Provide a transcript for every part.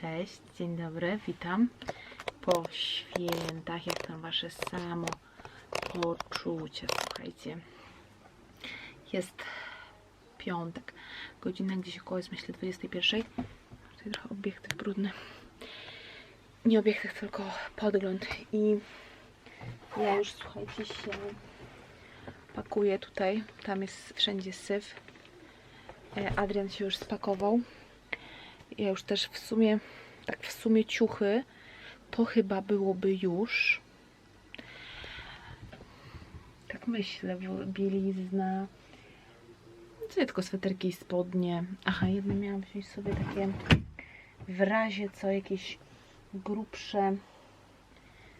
Cześć, dzień dobry, witam. Po świętach, jak tam wasze samo poczucie, słuchajcie. Jest piątek, godzina gdzieś około jest myślę 21. Tutaj trochę obiektyw brudny. Nie obiektyw, tylko podgląd. I ja już, słuchajcie, się pakuję tutaj. Tam jest wszędzie syf. E, Adrian się już spakował. Ja już też w sumie, tak w sumie ciuchy, to chyba byłoby już. Tak myślę, bo bielizna. Co tylko sweterki i spodnie. Aha, jedne miałam wziąć sobie takie w razie co jakieś grubsze.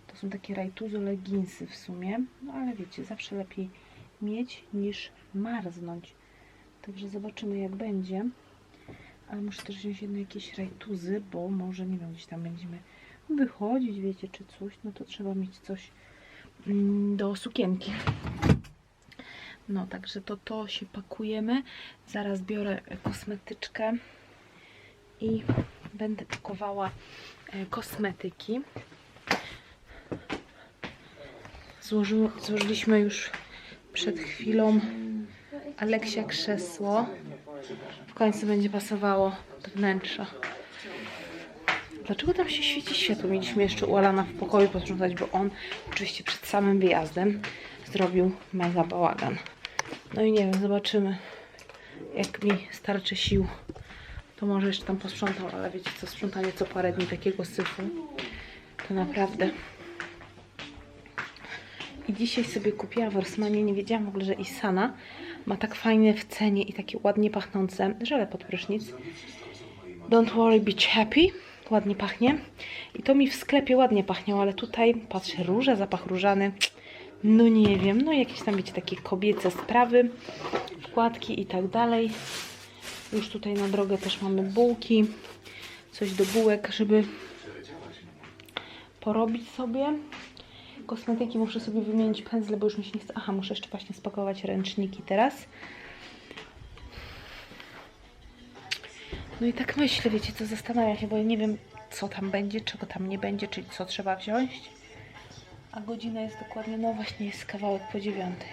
To są takie rajtuzo leginsy w sumie. No ale wiecie, zawsze lepiej mieć niż marznąć. Także zobaczymy jak będzie. Ale muszę też wziąć jedno jakieś rajtuzy, bo może, nie wiem, gdzieś tam będziemy wychodzić, wiecie, czy coś. No to trzeba mieć coś mm, do sukienki. No, także to to się pakujemy. Zaraz biorę kosmetyczkę i będę pakowała e, kosmetyki. Złoży, złożyliśmy już przed chwilą Aleksia krzesło. Końcu będzie pasowało do wnętrza. Dlaczego tam się świeci światło? Mieliśmy jeszcze u Alana w pokoju posprzątać, bo on oczywiście przed samym wyjazdem zrobił mega bałagan. No i nie wiem, zobaczymy jak mi starczy sił. To może jeszcze tam posprzątam, ale wiecie co, sprzątanie co parę dni takiego syfu to naprawdę i dzisiaj sobie kupiłam w nie wiedziałam w ogóle, że Isana ma tak fajne w cenie i takie ładnie pachnące żele pod prysznic. Don't worry, be happy. Ładnie pachnie. I to mi w sklepie ładnie pachniało, ale tutaj, patrzę, róża, zapach różany. No nie wiem, no jakieś tam, wiecie, takie kobiece sprawy, wkładki i tak dalej. Już tutaj na drogę też mamy bułki, coś do bułek, żeby porobić sobie kosmetyki muszę sobie wymienić pędzle, bo już mi się nie chce. Aha, muszę jeszcze właśnie spakować ręczniki teraz. No i tak myślę, wiecie co, zastanawiam się, bo ja nie wiem, co tam będzie, czego tam nie będzie, czyli co trzeba wziąć. A godzina jest dokładnie, no właśnie jest kawałek po dziewiątej.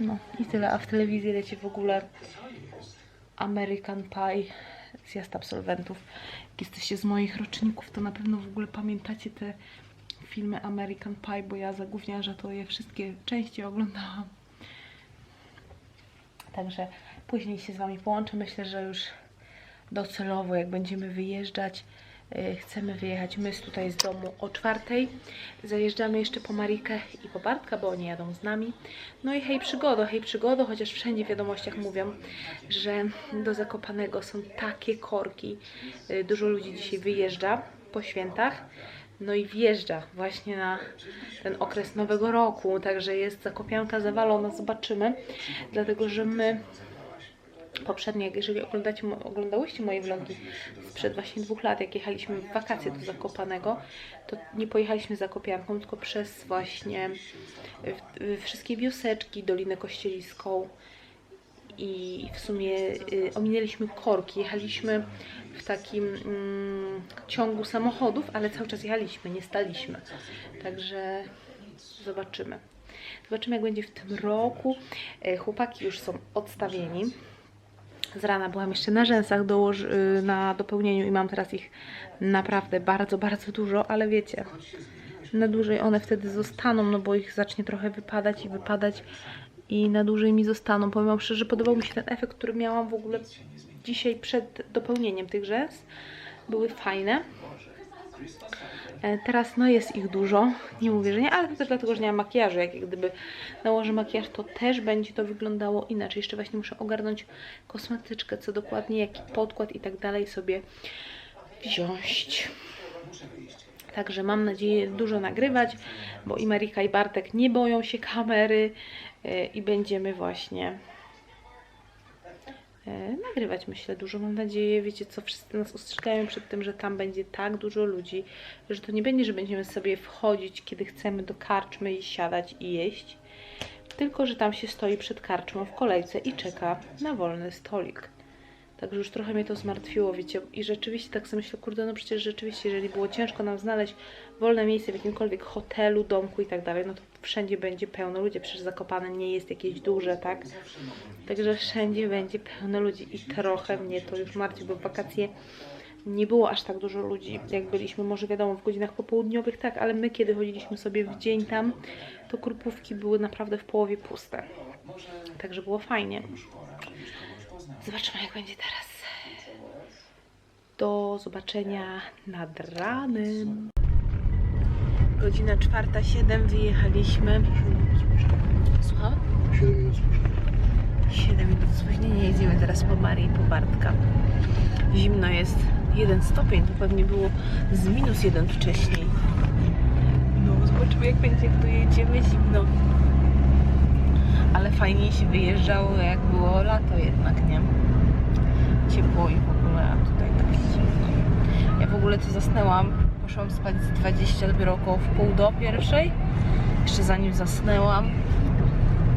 No i tyle, a w telewizji leci w ogóle American Pie, zjazd absolwentów. Jak jesteście z moich roczników, to na pewno w ogóle pamiętacie te filmy American Pie, bo ja za gówniarza to je wszystkie części oglądałam. Także później się z Wami połączę. Myślę, że już docelowo, jak będziemy wyjeżdżać, chcemy wyjechać my z tutaj z domu o czwartej. Zajeżdżamy jeszcze po Marikę i po Bartka, bo oni jadą z nami. No i hej przygodo, hej przygodo, chociaż wszędzie w wiadomościach mówią, że do Zakopanego są takie korki. Yy, Dużo ludzi dzisiaj wyjeżdża po świętach. No i wjeżdża właśnie na ten okres nowego roku, także jest zakopianka zawalona, zobaczymy. Dlatego, że my poprzednio, jeżeli oglądacie, oglądałyście moje vlogi sprzed właśnie dwóch lat, jak jechaliśmy w wakacje do Zakopanego, to nie pojechaliśmy Zakopianką, tylko przez właśnie wszystkie wioseczki, Dolinę Kościeliską i w sumie y, ominęliśmy korki, jechaliśmy w takim mm, ciągu samochodów, ale cały czas jechaliśmy, nie staliśmy. Także zobaczymy. Zobaczymy jak będzie w tym roku. E, Chłopaki już są odstawieni. Z rana byłam jeszcze na rzęsach dołoż, y, na dopełnieniu i mam teraz ich naprawdę bardzo, bardzo dużo, ale wiecie, na dłużej one wtedy zostaną, no bo ich zacznie trochę wypadać i wypadać i na dłużej mi zostaną. Powiem wam szczerze, podobał mi się ten efekt, który miałam w ogóle dzisiaj przed dopełnieniem tych rzęs. Były fajne. E, Teraz no jest ich dużo, nie mówię, że nie, ale to też dlatego, że nie mam makijażu. Jak gdyby nałożę makijaż, to też będzie to wyglądało inaczej. Jeszcze właśnie muszę ogarnąć kosmetyczkę, co dokładnie, jaki podkład i tak dalej sobie wziąć. Także mam nadzieję dużo nagrywać, bo i Marika i Bartek nie boją się kamery e, i będziemy właśnie nagrywać, myślę, dużo. Mam nadzieję, wiecie co, wszyscy nas ostrzegają przed tym, że tam będzie tak dużo ludzi, że to nie będzie, że będziemy sobie wchodzić, kiedy chcemy do karczmy i siadać i jeść, tylko, że tam się stoi przed karczmą w kolejce i czeka na wolny stolik. Także już trochę mnie to zmartwiło, wiecie. I rzeczywiście tak sobie myślę, kurde, no przecież rzeczywiście, jeżeli było ciężko nam znaleźć wolne miejsce w jakimkolwiek hotelu, domku i tak dalej, no to wszędzie będzie pełno ludzi. Przecież Zakopane nie jest jakieś duże, tak? Także wszędzie będzie pełno ludzi i trochę mnie to już martwi, bo wakacje nie było aż tak dużo ludzi, jak byliśmy, może wiadomo, w godzinach popołudniowych, tak, ale my, kiedy chodziliśmy sobie w dzień tam, to krupówki były naprawdę w połowie puste. Także było fajnie. Zobaczymy, jak będzie teraz. Do zobaczenia nad ranem. Godzina czwarta, siedem, wyjechaliśmy. Słucham? 7 minut spóźnienia. 7 minut spóźnienia, jedziemy teraz po Marii i po Bartka. Zimno jest 1 stopień, to pewnie było z minus 1 wcześniej. No, zobaczymy jak będzie, jak dojedziemy zimno. Ale fajnie się wyjeżdżało, jak było lato jednak, nie? Ciepło i w ogóle, a tutaj tak zimno. Ja w ogóle to zasnęłam, poszłam spać z 20 dopiero około w pół do pierwszej. Jeszcze zanim zasnęłam,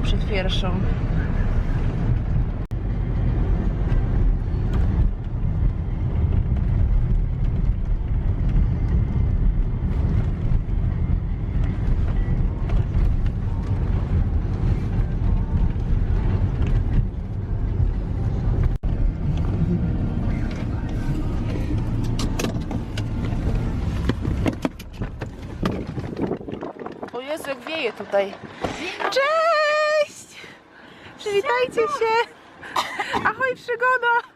przed pierwszą O Jezu, jak wieje tutaj. Cześć! Przywitajcie się! Ahoj, przygoda!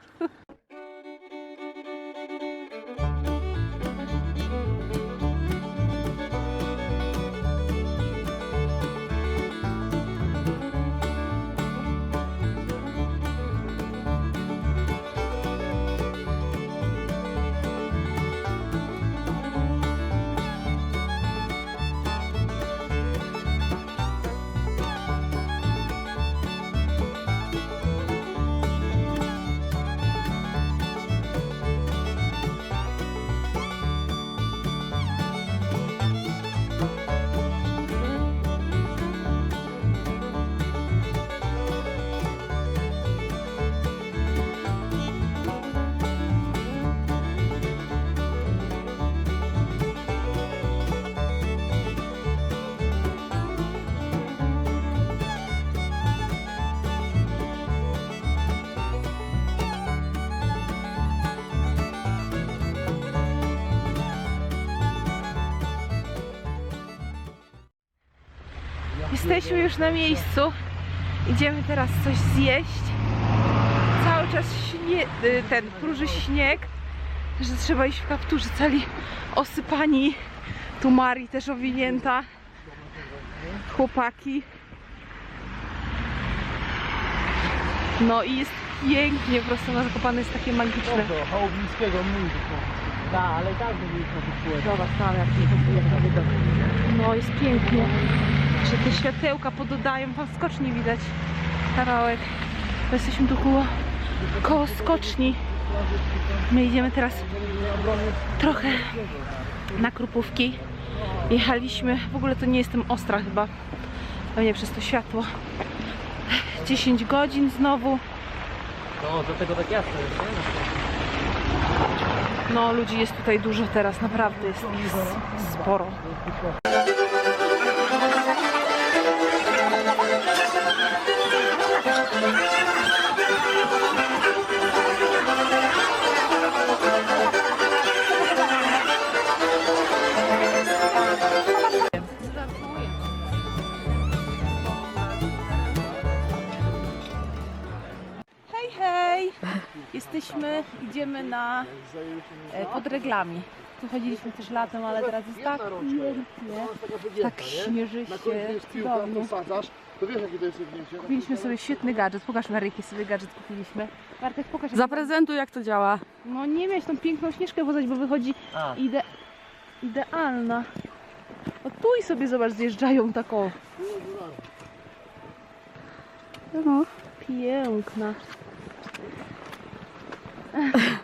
Jesteśmy już na miejscu. Idziemy teraz coś zjeść. Cały czas śnie, y, ten próży śnieg, że trzeba iść w kapturze cali osypani. Tu Mari też owinięta. Chłopaki. No i jest pięknie, po prostu na Zakopane jest takie magiczne. Do Chałubińskiego mój Tak, ale i tak byliśmy tu Zobacz tam jak widok. No jest pięknie. Że te światełka pododają, tam skoczni widać kawałek. Bo jesteśmy tu koło, koło skoczni. My idziemy teraz trochę na krupówki. Jechaliśmy, w ogóle to nie jestem ostra chyba, pewnie przez to światło. 10 godzin znowu. No, dlatego tak jasno jest, nie? No ludzi jest tutaj dużo teraz, naprawdę jest ich sporo. Idziemy na e, pod reglami. Tu chodziliśmy też latem, ale teraz jest tak pięknie, tak cudownie. zdjęcie? Kupiliśmy sobie świetny gadżet. Pokaż Mary, jaki sobie gadżet kupiliśmy. Bartek, pokaż. Zaprezentuj jak to działa. No nie miałeś tą piękną śnieżkę wozać, bo wychodzi ide... idealna. O tu i sobie zobacz, zjeżdżają taką. No. Piękna. @웃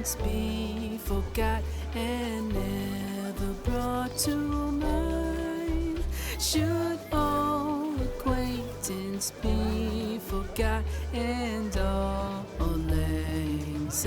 once be forgot and never brought to mind? Should all acquaintance be forgot and all names?